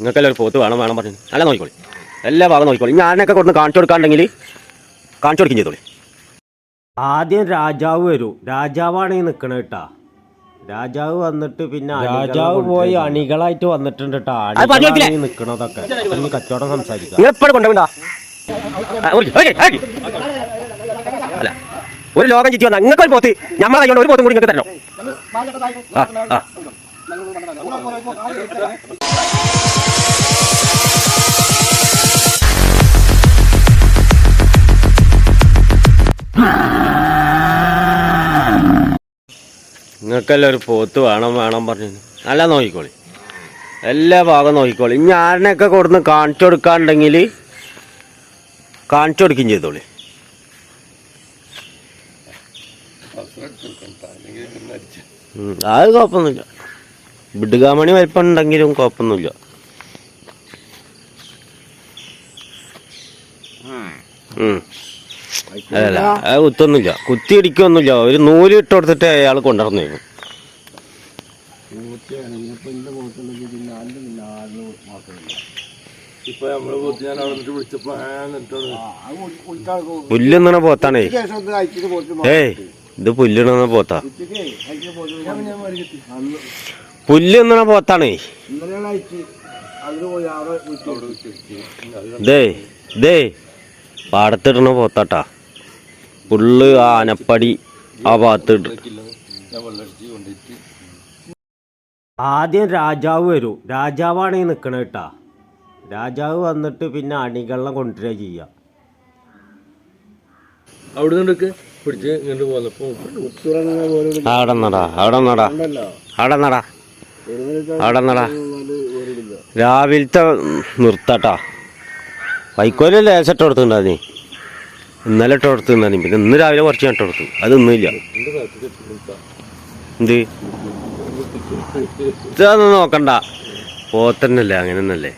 നിങ്ങൾക്കെല്ലാം ഒരു പോത്ത് വേണം വേണം പറഞ്ഞു. നല്ല നോക്കിക്കോളി. എല്ലാ ഭാഗം നോക്കിക്കോളി. ഞാനൊക്കെ കൊടുന്ന് കാണിച്ചു കൊടുക്കാണ്ടെങ്കിൽ കാണിച്ചു കൊടുക്കും ചെയ്തോളി. ആദ്യം രാജാവ് വരൂ. രാജാവാണ് ഈ നിൽക്കണ കേട്ടാ. രാജാവ് വന്നിട്ട് പിന്നെ രാജാവ് പോയി അണികളായിട്ട് വന്നിട്ടുണ്ട് കേട്ടാ. നിൽക്കണതൊക്കെ ഇനി കച്ചവടം സംസാരിക്കാം. ഒരു ലോകം ചുറ്റി വന്ന നിങ്ങൾക്ക് ഒരു പോത്ത് നമ്മളെ കൈകൊണ്ട് ഒരു പോത്തും കൂടി നിങ്ങൾക്ക് തരണം. ആ ആ. നിങ്ങൾക്കെല്ലാം ഒരു പോത്ത് വേണം വേണം പറഞ്ഞു. നല്ല നോക്കിക്കോളി. എല്ലാ ഭാഗം നോക്കിക്കോളി. ഇനി ആരനെയൊക്കെ കൊടുന്ന് കാണിച്ചു കൊടുക്കാണ്ടെങ്കിൽ കാണിച്ചു കൊടുക്കുകയും ചെയ്തോളി. അത് കുഴപ്പമൊന്നുമില്ല. വിടുകാമണി വലിപ്പം ഉണ്ടെങ്കിലും കുഴപ്പമൊന്നുമില്ല. ഉം. അതല്ല അത് കുത്തൊന്നുമില്ല. കുത്തി ഇടിക്കൊന്നുമില്ല ഒരു നൂൽ ഇട്ട് കൊടുത്തിട്ട് അയാൾ കൊണ്ടുവന്നു പുല്ലുന്നണ പോത്താണേ. ഏയ് ഇത് പുല്ലിണ പോത്താ. പുല്ലുന്നണ പോത്താണേ. ദേ ദേ പാടത്തിടണ പോത്താട്ടാ. പുള്ള് ആനപ്പടി ആ കൊണ്ടിട്ട് ആദ്യം രാജാവ് വരൂ. രാജാവാണ് ഈ നിൽക്കണ കേട്ടാ. രാജാവ് വന്നിട്ട് പിന്നെ അണികളെ കൊണ്ടുവരിക ചെയ്യുക അവിടെ നിന്നൊക്കെ പിടിച്ച് ഇങ്ങോട്ട് പോന്നപ്പോ അവിടെ നടാ അവിടെ നടാ അവിടെ നടാ അവിടെ നടാ. രാവിലത്തെ നിർത്തട്ടാ. വൈക്കോൽ ലേശട്ട് കൊടുത്തിട്ടുണ്ടാ നീ ഇന്നലെ ഇട്ട് കൊടുത്തിട്ടുണ്ടാ നീ പിന്നെ ഇന്ന് രാവിലെ കുറച്ച് ഞാൻ ഇട്ട് കൊടുത്തു. അത് ഇന്നില്ല എന്ത്? ഇതൊന്നും നോക്കണ്ട. പോത്തന്നല്ലേ അങ്ങനെയൊന്നല്ലേ?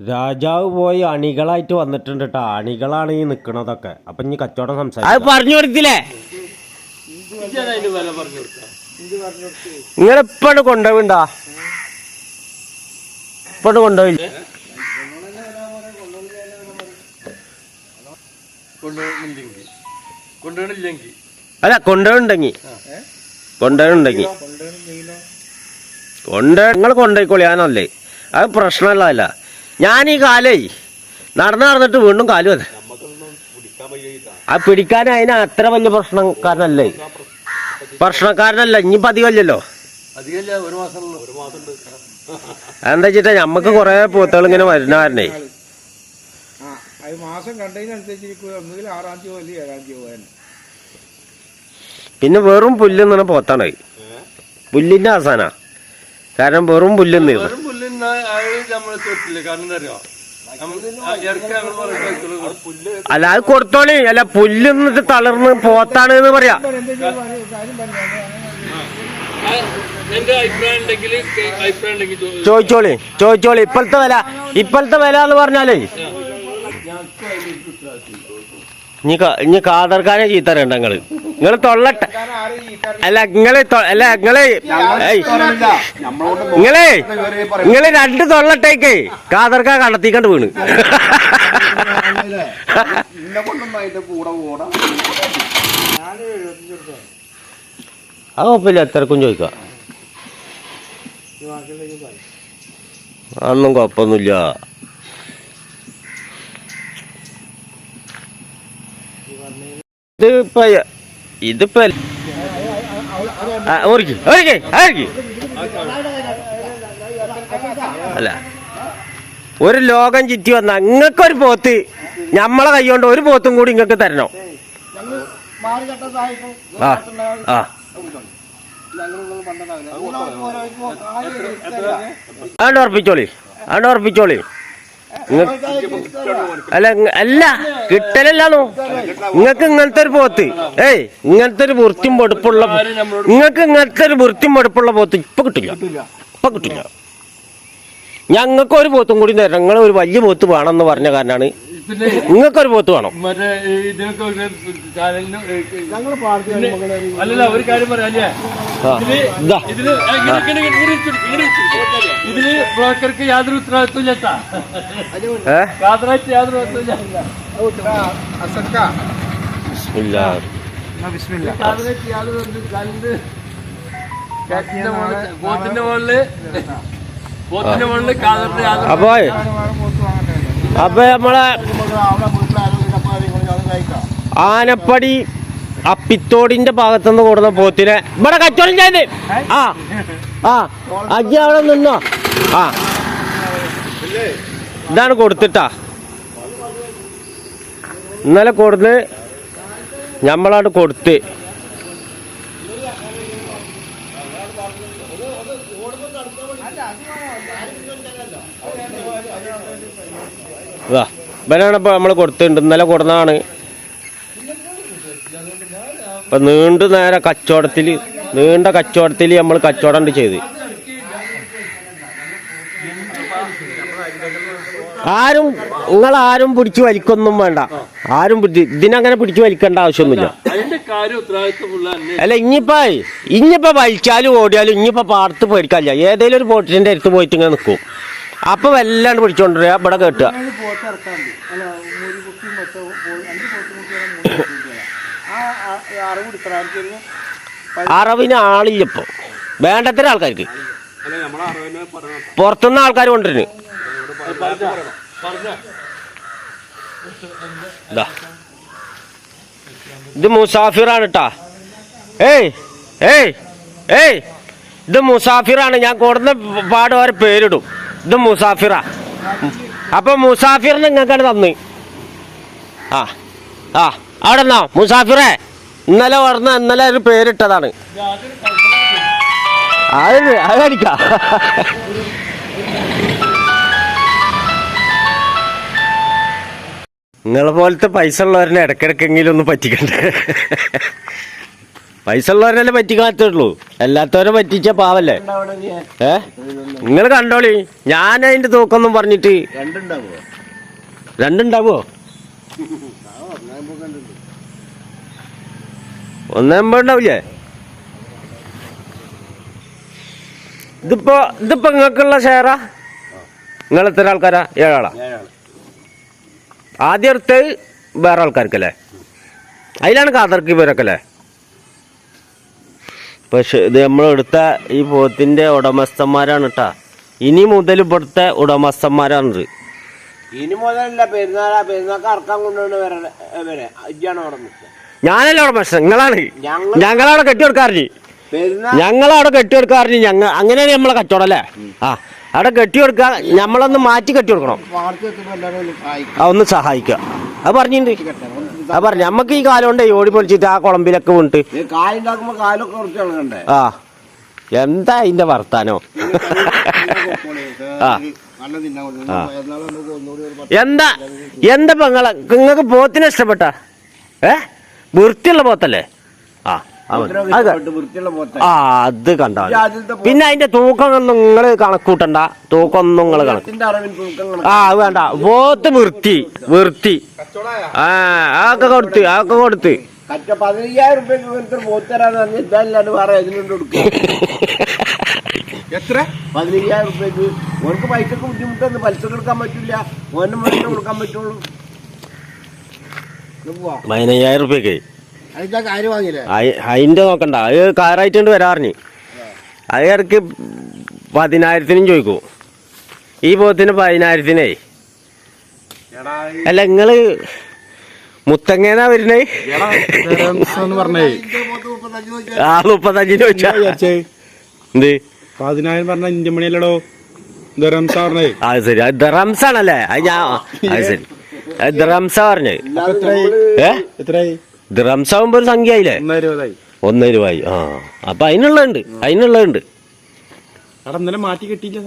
രാജാവ് പോയി അണികളായിട്ട് വന്നിട്ടുണ്ട് കേട്ടോ അണികളാണ് ഈ നിക്കണതൊക്കെ. അപ്പൊ ഇനി കച്ചവടം സംസാരിക്കും. പറഞ്ഞു കൊടുത്തില്ലേ? പറഞ്ഞു കൊടുക്കാം നിങ്ങൾ എപ്പോഴും കൊണ്ടുപോയിണ്ടാ? ഇപ്പോഴും കൊണ്ടുപോയില്ല? അല്ല കൊണ്ടുപോയിണ്ടെങ്കി കൊണ്ടുപോയിണ്ടെങ്കി കൊണ്ട് നിങ്ങൾ കൊണ്ടുപോയിക്കോളി ഞാനല്ലേ അത് പ്രശ്നമുള്ളതല്ല ഞാൻ ഈ കാലേ നടന്നു നടന്നിട്ട് വീണ്ടും കാലും അതെ ആ പിടിക്കാൻ അതിന് അത്ര വലിയ പ്രശ്നക്കാരനല്ലേ പ്രശ്നക്കാരനല്ല ഇനി പതിവല്ലല്ലോ അധികമില്ല ഒരു മാസം ഒരു മാസം ഉണ്ട് എന്താ വെച്ചിട്ടാ നമ്മക്ക് കൊറേ പൂത്തുകൾ ഇങ്ങനെ അത് മാസം കണ്ടതിനനുസരിച്ച് ഒന്നുകിൽ ആറാം തീയതി അല്ലെങ്കിൽ ഏഴാം തീയതി പോകാൻ പിന്നെ വെറും പുല്ലെന്നാണ് പോത്താണ് പുല്ലിന്റെ അവസാന. കാരണം വെറും പുല്ലെന്ന് വെറും പുല്ലിന്ന നമ്മൾ തൊട്ടില്ല? കാരണം പുല്ല് അല്ല അത് കൊടുത്തോളി. അല്ല പുല്ലെന്നിട്ട് തളർന്ന് പോത്താണ് എന്ന് പറയാ. ചോദിച്ചോളി ചോദിച്ചോളി. ഇപ്പോഴത്തെ വില ഇപ്പോഴത്തെ വില എന്ന് പറഞ്ഞാലേ. ഇനി ഇനി കാതർക്കാനെ ചീത്തറയുണ്ട് നിങ്ങൾ. നിങ്ങൾ തൊള്ളട്ടെ. അല്ല നിങ്ങൾ അല്ല നിങ്ങൾ നിങ്ങളെ നിങ്ങൾ രണ്ട് തൊള്ളട്ടേക്കേ കാതർക്കാ കണ്ടെത്തിക്കണ്ട് വീണ്. അത് കുഴപ്പമില്ല എത്രക്കും ചോദിക്കാം. അന്നും കുഴപ്പമൊന്നുമില്ല ഇതിപ്പോ ഇതിപ്പോ ആ, ഓടിക്ക്, ഓടിക്ക്, ഓടിക്ക്. അല്ല ഒരു ലോകം ചുറ്റി വന്ന ഇങ്ങക്കൊരു പോത്ത് നമ്മളെ കൈകൊണ്ട് ഒരു പോത്തും കൂടി ഇങ്ങക്ക് തരണം. ആ ആ. ആണ്ട് ഉറപ്പിച്ചോളി ആണ്ട് ഉറപ്പിച്ചോളി. അല്ല അല്ല. കിട്ടലല്ലാന്നോ? നിങ്ങക്ക് ഇങ്ങനത്തെ ഒരു പോത്ത്. ഏയ് ഇങ്ങനത്തെ ഒരു വൃത്തിയും പൊടുപ്പുള്ള നിങ്ങക്ക് ഇങ്ങനത്തെ ഒരു വൃത്തിയും പൊടുപ്പുള്ള പോത്ത് ഇപ്പൊ കിട്ടില്ല. ഇപ്പൊ കിട്ടില്ല. ഞങ്ങൾക്ക് ഒരു പോത്തും കൂടി തരണം. നിങ്ങൾ ഒരു വലിയ പോത്ത് വേണമെന്ന് പറഞ്ഞ കാരണമാണ് നിങ്ങൾക്കൊരു പോത്ത് വേണം? മറ്റേ ഇതിനൊക്കെ ഒരു ചാനലിന് അല്ലല്ല ഒരു കാര്യം ഇതിൽ ബ്രോക്കർക്ക് യാതൊരു ഉത്തരവാദിത്വം ഇല്ല യാതൊരു ഉത്തരവാദിത്വം യാതൊരു അപ്പൊ അപ്പൊ നമ്മളെ ആനപ്പടി അപ്പിത്തോടിന്റെ ഭാഗത്തുനിന്ന് കൂടുന്ന പോത്തിനെ ഇവിടെ കച്ചവടം ചെയ്ത്. ആ ആ അജി അവിടെ നിന്നോ? ആ. ഇതാണ് കൊടുത്തിട്ടാ. ഇന്നലെ കൊടുന്ന് നമ്മളാണ് കൊടുത്ത്. ഇതാ ഇവനാണ് ഇപ്പോൾ നമ്മൾ കൊടുത്തിട്ടുണ്ട്. ഇന്നലെ കൊടുന്നതാണ്. ഇപ്പം നീണ്ടു നേരെ കച്ചവടത്തിൽ നീണ്ട കച്ചവടത്തിൽ നമ്മൾ കച്ചവടം ചെയ്ത്. ആരും നിങ്ങൾ ആരും പിടിച്ചു വലിക്കൊന്നും വേണ്ട. ആരും പിടിച്ച് ഇതിനങ്ങനെ പിടിച്ചു വലിക്കേണ്ട ആവശ്യമൊന്നുമില്ല. അല്ല ഇനിയിപ്പോ ഇനിയിപ്പോ വലിച്ചാലും ഓടിയാലും ഇനിയിപ്പോ പാടത്ത് പേടിക്കാല്ല ഏതെങ്കിലും ഒരു ബോട്ടിന്റെ അടുത്ത് പോയിട്ട് ഇങ്ങനെ നിൽക്കും. അപ്പൊ വല്ലാണ്ട് പിടിച്ചോണ്ടിരിക്കുക ഇവിടെ കേട്ടുക. അറവിന് ആളില്ല ഇപ്പൊ. വേണ്ടത്ര ആൾക്കാർക്ക്. പുറത്തുനിന്ന് ആൾക്കാർ കൊണ്ടുവരുന്നു. ഇതാ. മുസാഫിറാണ് കേട്ടാ ഏയ് ഏയ് ഏയ്. ഇത് മുസാഫിറാണ്. ഞാൻ കൊടുന്ന പാട് പേരിടും. ഇത് മുസാഫിറാ. അപ്പൊ മുസാഫിറിന് നിങ്ങൾക്കാണ് തന്നു. ആ ആ അവിടെ നിന്നോ. മുസാഫിറേ ഇന്നലെ വളർന്ന ഇന്നലെ ഒരു പേരിട്ടതാണ്. അത് അത് കടിക്കാം നിങ്ങളെ പോലത്തെ പൈസ ഉള്ളവരനെ ഇടക്കിടക്കെങ്കിലും ഒന്ന് പറ്റിക്കണ്ടേ? പൈസ ഉള്ളവരല്ലേ പറ്റിക്കാത്തുള്ളൂ അല്ലാത്തവരെ പറ്റിച്ച പാവല്ലേ? ഏ? നിങ്ങൾ കണ്ടോളി. ഞാൻ അതിന്റെ തൂക്കൊന്നും പറഞ്ഞിട്ട് രണ്ടുണ്ടാവോ രണ്ടുണ്ടാവോ ഒന്നെമ്പോ ഉണ്ടാവില്ലേ ഇതിപ്പോ ഇതിപ്പോ നിങ്ങൾക്കുള്ള ഷെയറാ? നിങ്ങൾ എത്ര ആൾക്കാരാ? ഏഴാളാ? ആദ്യം എടുത്ത് വേറെ ആൾക്കാർക്കല്ലേ? അതിലാണ് കാതർക്ക് ഇവരൊക്കെ അല്ലേ പക്ഷെ ഇത് നമ്മൾ എടുത്ത ഈ പോത്തിന്റെ ഉടമസ്ഥന്മാരാണ് കേട്ടാ ഇനി മുതൽ ഇവിടുത്തെ ഉടമസ്ഥന്മാരാണിത്. ഇനി മുതലല്ല പെരുന്നാളാ. പെരുന്നാൾക്ക് അറക്കാൻ കൊണ്ടുവന്ന് വരെ ഇജ്ജാണ് ഞാനല്ല ഉടമസ്ഥൻ നിങ്ങളാണ്. ഞങ്ങളവിടെ കെട്ടിയെടുക്കാറില്ല ഞങ്ങളവിടെ കെട്ടിയെടുക്കാറില്ല ഞങ്ങൾ അങ്ങനെയാണ് നമ്മളെ കച്ചവടം അല്ലേ? ആ. അവിടെ കെട്ടിയെടുക്കുക നമ്മളൊന്ന് മാറ്റി കെട്ടി കൊടുക്കണം. ആ ഒന്ന് സഹായിക്കുക അത് പറഞ്ഞിട്ടുണ്ട് അത് പറഞ്ഞു. നമുക്ക് ഈ കാലം കൊണ്ട് ഓടി പൊളിച്ചിട്ട് ആ കുളമ്പിലൊക്കെ വീണിട്ട്. ആ. എന്താ അതിന്റെ വർത്താനോ? ആ. എന്താ? എന്താ പെങ്ങളെ നിങ്ങൾക്ക് പോത്തിനെ ഇഷ്ടപ്പെട്ട? ഏ? വൃത്തിയുള്ള പോത്തല്ലേ? ആ. ആ അത് ക- ഇട്ട് വൃത്തിയുള്ള ആ അത് കണ്ടാ മതി. ആദ്യത്തെ പോ- പിന്നെ അതിന്റെ തൂക്കം ഒന്നും നിങ്ങൾ കണക്കൂട്ടണ്ട. തൂക്കം ഒന്നും നിങ്ങൾ കണക്ക്. ആ അത് വേണ്ട. പോത്ത് വൃത്തി വൃത്തി. ആ അതൊക്കെ കൊടുത്ത് അതൊക്കെ കൊടുത്ത്. പതിനയ്യായിരം റുപ്യക്ക് ഇതല്ലാണ്ട് വേറെ എത്ര? പതിനയ്യായിരം റുപ്യക്ക് ഓർക്ക് പൈസക്ക് ബുദ്ധിമുട്ടൊന്നും പലിശ കൊടുക്കാൻ പറ്റില്ല ഓനും കൊടുക്കാൻ പറ്റുള്ളൂ. പതിനയ്യായിരം റുപ്യക്ക് അതിന്റെ നോക്കണ്ട. അത് കാറായിട്ടുണ്ട് വരാറിഞ്ഞ്. അത് ഇടയ്ക്ക് പതിനായിരത്തിനും ചോദിക്കും. ഈ പോത്തിന് പതിനായിരത്തിനേ. അല്ല നിങ്ങൾ മുത്തങ്ങേന്നാ വരുന്നേ? ആ മുപ്പത്തഞ്ചിന് ചോദിച്ചാ. വിചാരിച്ചേ? എന്ത്? പതിനായിരം പറഞ്ഞ ഇന്ത്യ മണിയല്ലടോ. ദറംസ പറഞ്ഞേ. അത് ശരി. അത് ഞാൻ അത് ശരി. അത് ദറംസ പറഞ്ഞേ. എത്രയായി? എത്രയായി ആകുമ്പോ ഒരു സംഖ്യ ആയില്ലേ ഒന്നര രൂപ ഒന്നര രൂപയായി ആ അപ്പൊ അതിനുള്ളുണ്ട് അതിനുള്ളുണ്ട് മാറ്റി കിട്ടിയില്ല.